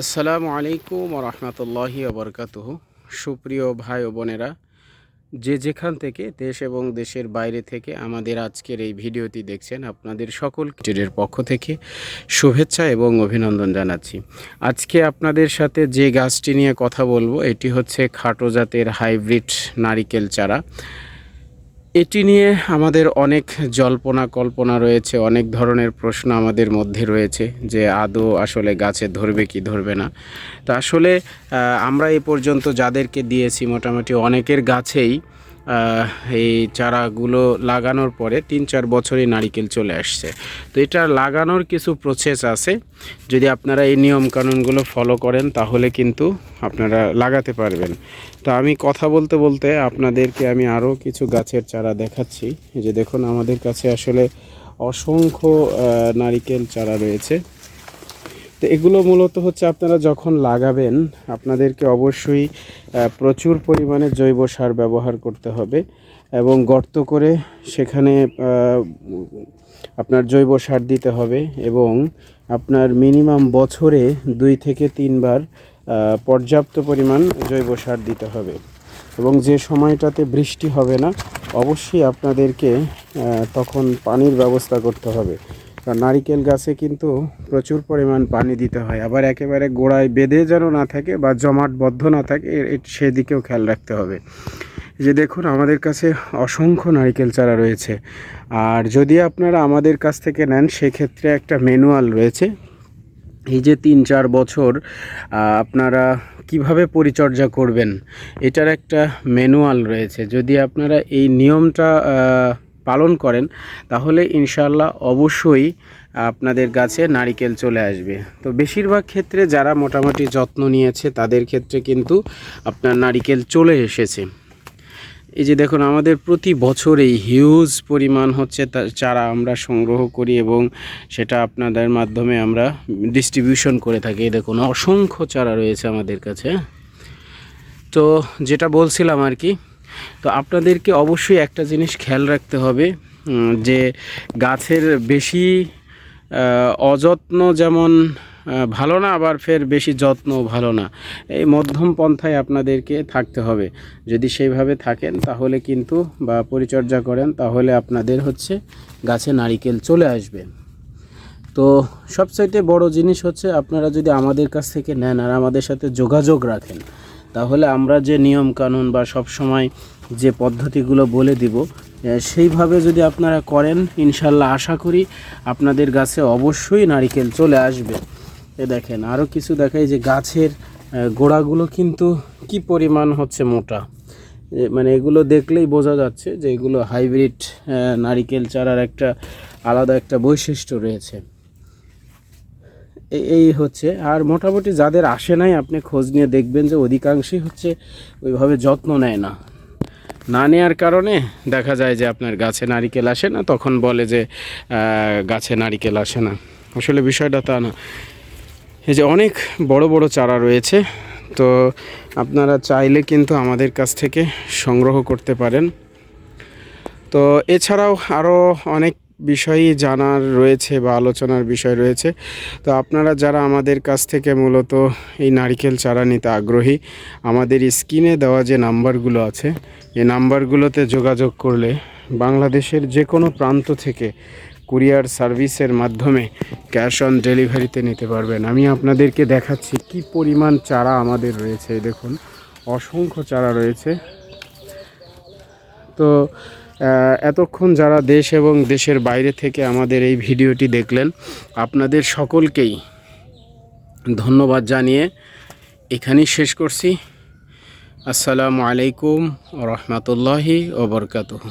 আসসালামু আলাইকুম রহমতুল্লাহি আবরকাতুহ সুপ্রিয় ভাই ও বোনেরা, যে যেখান থেকে দেশ এবং দেশের বাইরে থেকে আমাদের আজকের এই ভিডিওটি দেখছেন, আপনাদের সকল কিটের পক্ষ থেকে শুভেচ্ছা এবং অভিনন্দন জানাচ্ছি। আজকে আপনাদের সাথে যে গাছটি নিয়ে কথা বলব, এটি হচ্ছে খাটো জাতের হাইব্রিড নারিকেল চারা। এটি নিয়ে আমাদের অনেক জল্পনা কল্পনা রয়েছে, অনেক ধরনের প্রশ্ন আমাদের মধ্যে রয়েছে যে আদৌ আসলে গাছে ধরবে কি ধরবে না। তা আসলে আমরা এ পর্যন্ত যাদেরকে দিয়েছি মোটামুটি অনেকের গাছেই এই চারাগুলো লাগানোর পরে তিন চার বছরই নারিকেল চলে আসছে। তো এটা লাগানোর কিছু প্রসেস আছে। যদি আপনারা এই নিয়ম কানুনগুলো ফলো করেন, তাহলে কিন্তু আপনারা লাগাতে পারবেন। তো আমি কথা বলতে বলতে আপনাদেরকে আমি আরও কিছু গাছের চারা দেখাচ্ছি। যে দেখুন, আমাদের কাছে আসলে অসংখ্য নারিকেল চারা রয়েছে। তো এগুলো মূলত হচ্ছে আপনারা যখন লাগাবেন, আপনাদেরকে অবশ্যই প্রচুর পরিমাণে জৈব সার ব্যবহার করতে হবে এবং গর্ত করে সেখানে আপনার জৈব সার দিতে হবে এবং আপনার মিনিমাম বছরে দুই থেকে তিনবার পর্যাপ্ত পরিমাণ জৈব সার দিতে হবে এবং যে সময়টাতে বৃষ্টি হবে না, অবশ্যই আপনাদেরকে তখন পানির ব্যবস্থা করতে হবে। নারিকেল গাছে কিন্তু প্রচুর পরিমাণ পানি দিতে হয়। আবার একেবারে গোড়ায় বেঁধে যেন না থাকে বা জমাটবদ্ধ না থাকে সেদিকেও খেয়াল রাখতে হবে। যে দেখুন, আমাদের কাছে অসংখ্য নারকেল চারা রয়েছে। আর যদি আপনারা আমাদের কাছ থেকে নেন, সেক্ষেত্রে একটা ম্যানুয়াল রয়েছে। এই যে তিন চার বছর আপনারা কীভাবে পরিচর্যা করবেন, এটার একটা ম্যানুয়াল রয়েছে। যদি আপনারা এই নিয়মটা পালন করেন, তাহলে ইনশাল্লাহ অবশ্যই আপনাদের গাছে নারিকেল চলে আসবে। তো বেশিরভাগ ক্ষেত্রে যারা মোটামুটি যত্ন নিয়েছে, তাদের ক্ষেত্রে কিন্তু আপনার নারিকেল চলে এসেছে। এই যে দেখুন, আমাদের প্রতি বছর এই হিউজ পরিমাণ হচ্ছে চারা আমরা সংগ্রহ করি এবং সেটা আপনাদের মাধ্যমে আমরা ডিস্ট্রিবিউশন করে থাকি। দেখুন, অসংখ্য চারা রয়েছে আমাদের কাছে। তো যেটা বলছিলাম আর কি তো আপনাদেরকে অবশ্যই একটা জিনিস খেয়াল রাখতে হবে যে গাছের বেশি অযত্ন যেমন ভালো না, আবার ফের বেশি যত্ন ভালো না। এই মধ্যম পন্থায় আপনাদেরকে থাকতে হবে। যদি সেইভাবে থাকেন, তাহলে কিন্তু, বা পরিচর্যা করেন, তাহলে আপনাদের হচ্ছে গাছে নারিকেল চলে আসবে। তো সবচাইতে বড় জিনিস হচ্ছে, আপনারা যদি আমাদের কাছ থেকে নেন আর আমাদের সাথে যোগাযোগ রাখেন তাহলে আমরা যে নিয়ম কানুন বা সব সময় যে পদ্ধতিগুলো বলে দিব সেইভাবে যদি আপনারা করেন, ইনশাল্লাহ আশা করি আপনাদের গাছে অবশ্যই নারিকেল চলে আসবে। এ দেখেন আরও কিছু দেখাই যে গাছের গোড়াগুলো কিন্তু কি পরিমাণ হচ্ছে মোটা। মানে এগুলো দেখলেই বোঝা যাচ্ছে যে এগুলো হাইব্রিড নারিকেল চারার একটা আলাদা একটা বৈশিষ্ট্য রয়েছে। এই হচ্ছে। আর মোটামুটি যাদের আসে নাই, আপনি খোঁজ নিয়ে দেখবেন যে অধিকাংশই হচ্ছে ওইভাবে যত্ন নেয় না। না নেওয়ার কারণে দেখা যায় যে আপনার গাছে নারিকেল আসে না, তখন বলে যে গাছে নারিকেল আসে না। আসলে বিষয়টা তা না। এই যে অনেক বড় বড় চারা রয়েছে, তো আপনারা চাইলে কিন্তু আমাদের কাছ থেকে সংগ্রহ করতে পারেন। তো এছাড়াও আরও অনেক বিষয়ই জানার রয়েছে বা আলোচনার বিষয় রয়েছে। তো আপনারা যারা আমাদের কাছ থেকে মূলত এই নারিকেল চারা নিতে আগ্রহী, আমাদের স্ক্রিনে দেওয়া যে নাম্বারগুলো আছে, এই নাম্বারগুলোতে যোগাযোগ করলে বাংলাদেশের যে কোনো প্রান্ত থেকে কুরিয়ার সার্ভিসের মাধ্যমে ক্যাশ অন ডেলিভারিতে নিতে পারবেন। আমি আপনাদেরকে দেখাচ্ছি কি পরিমাণ চারা আমাদের রয়েছে। দেখুন, অসংখ্য চারা রয়েছে। তো এতক্ষণ যারা দেশ এবং দেশের বাইরে থেকে আমাদের এই ভিডিওটি দেখলেন, আপনাদের সকলকেই ধন্যবাদ জানিয়ে এখানেই শেষ করছি। আসসালামু আলাইকুম রহমতুল্লাহি ওবরকাতুহ